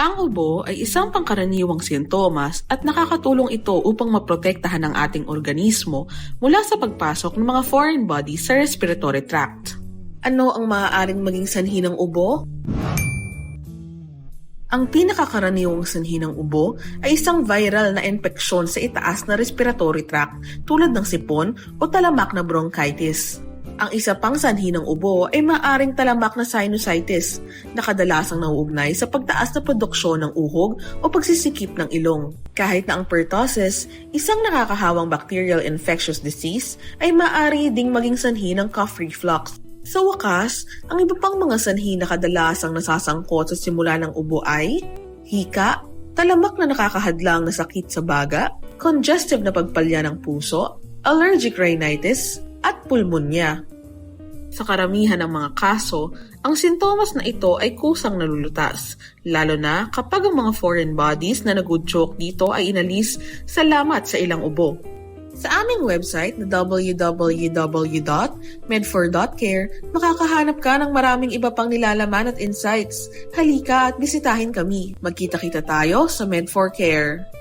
Ang ubo ay isang pangkaraniwang sintomas at nakakatulong ito upang maprotektahan ang ating organismo mula sa pagpasok ng mga foreign bodies sa respiratory tract. Ano ang maaaring maging sanhi ng ubo? Ang pinakakaraniwang sanhi ng ubo ay isang viral na infeksyon sa itaas na respiratory tract tulad ng sipon o talamak na bronchitis. Ang isa pang sanhi ng ubo ay maaring talamak na sinusitis na kadalasang nauugnay sa pagtaas na produksyon ng uhog o pagsisikip ng ilong. Kahit na ang pertussis, isang nakakahawang bacterial infectious disease, ay maaari ding maging sanhi ng cough reflux. Sa wakas, ang iba pang mga sanhi na kadalasang nasasangkot sa simula ng ubo ay hika, talamak na nakakahadlang na sakit sa baga, congestive na pagpalya ng puso, allergic rhinitis, at pulmonya. Sa karamihan ng mga kaso, ang sintomas na ito ay kusang nalulutas, lalo na kapag ang mga foreign bodies na nag-choke dito ay inalis salamat sa ilang ubo. Sa aming website na www.medfor.care, makakahanap ka ng maraming iba pang nilalaman at insights. Halika at bisitahin kami. Magkita-kita tayo sa Med4Care.